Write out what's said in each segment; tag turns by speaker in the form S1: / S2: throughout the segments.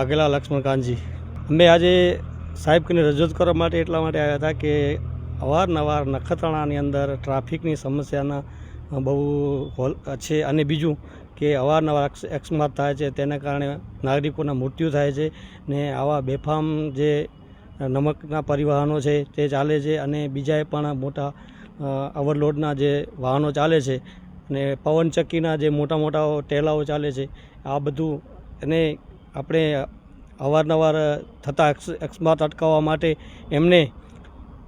S1: વાઘેલા લક્ષ્મણકાંતજી અમે આજે સાહેબને રજૂઆત કરવા માટે એટલા માટે આવ્યા હતા કે અવારનવાર નખત્રાણાની અંદર ટ્રાફિકની સમસ્યાના બહુ હોલ છે અને બીજું કે અવારનવાર અકસ- અકસ્માત થાય છે, તેના કારણે નાગરિકોના મૃત્યુ થાય છે ને આવા બેફામ જે નમકના પરિવહનો છે તે ચાલે છે અને બીજાએ પણ મોટા ઓવરલોડના જે વાહનો ચાલે છે અને પવનચક્કીના જે મોટા મોટા ટેલાઓ ચાલે છે, આ બધું એને આપણે અવારનવાર થતા અકસ્માત અટકાવવા માટે એમને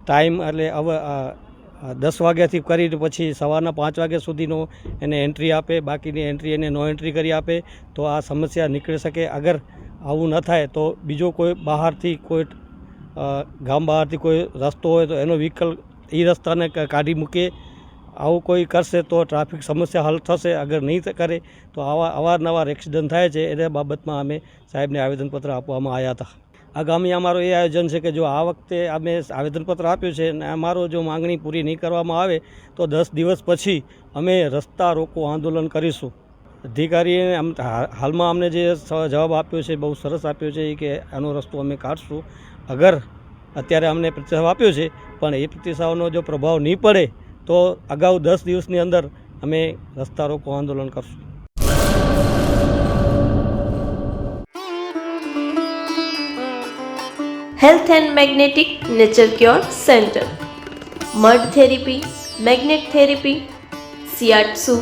S1: ટાઈમ એટલે આ દસ વાગ્યાથી કરીને પછી સવારના પાંચ વાગ્યા સુધીનો એને એન્ટ્રી આપે, બાકીની એન્ટ્રી એને નો એન્ટ્રી કરી આપે, તો આ સમસ્યા નીકળી શકે. અગર આવું ન થાય તો બીજો કોઈ બહારથી કોઈ ગામ બહારથી કોઈ રસ્તો હોય તો એનો વિકલ્પ એ રસ્તાને કાઢી મૂકે આવું કોઈ કરશે તો ટ્રાફિક સમસ્યા હલ થશે, અગર નહીં કરે, તો આવા, અવારનવાર એક્સિડન્ટ થાય છે એના બાબતમાં અમે સાહેબને આવેદનપત્ર આપવામાં આવ્યા હતા. આગામી અમારો એ આયોજન છે કે જો આ વખતે અમે આવેદનપત્ર આપ્યું છે અને અમારો જો માંગણી પૂરી નહીં કરવામાં આવે, તો દસ દિવસ પછી અમે રસ્તા રોકો આંદોલન કરીશું. અધિકારીએ આમ હાલમાં અમને જે જવાબ આપ્યો છે, બહુ સરસ આપ્યો છે કે આનો રસ્તો અમે કાઢશું. અગર અત્યારે અમને પ્રતિસાદ આપ્યો છે, પણ એ પ્રતિસાદનો જો પ્રભાવ નહીં પડે તો અગાઉ દસ દિવસની અંદર અમે રસ્તા રોકો આંદોલન કરશું.
S2: Health and magnetic nature cure centre mud therapy magnet therapy shiatsu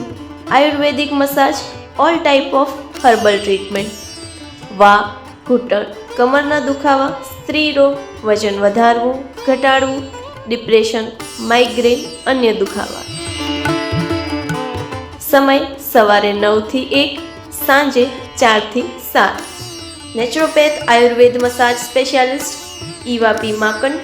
S2: ayurvedic massage all type of herbal treatment વા ઘૂંટણ કમરના દુખાવા સ્ત્રી રોગ વજન વધારવું ઘટાડવું ડિપ્રેશન માઇગ્રેન અન્ય દુખાવા સમય સવારે નવથી એક સાંજે ચારથી સાત naturopath Ayurveda massage specialist Eva P Makan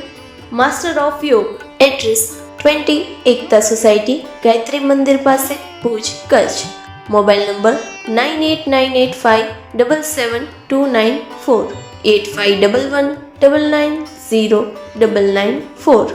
S2: master of yoga address twenty Ekta society Gayatri Mandir પાસે Bhuj Kutch mobile number nine eight nine eight five double seven two nine four eight five double one double nine zero double nine four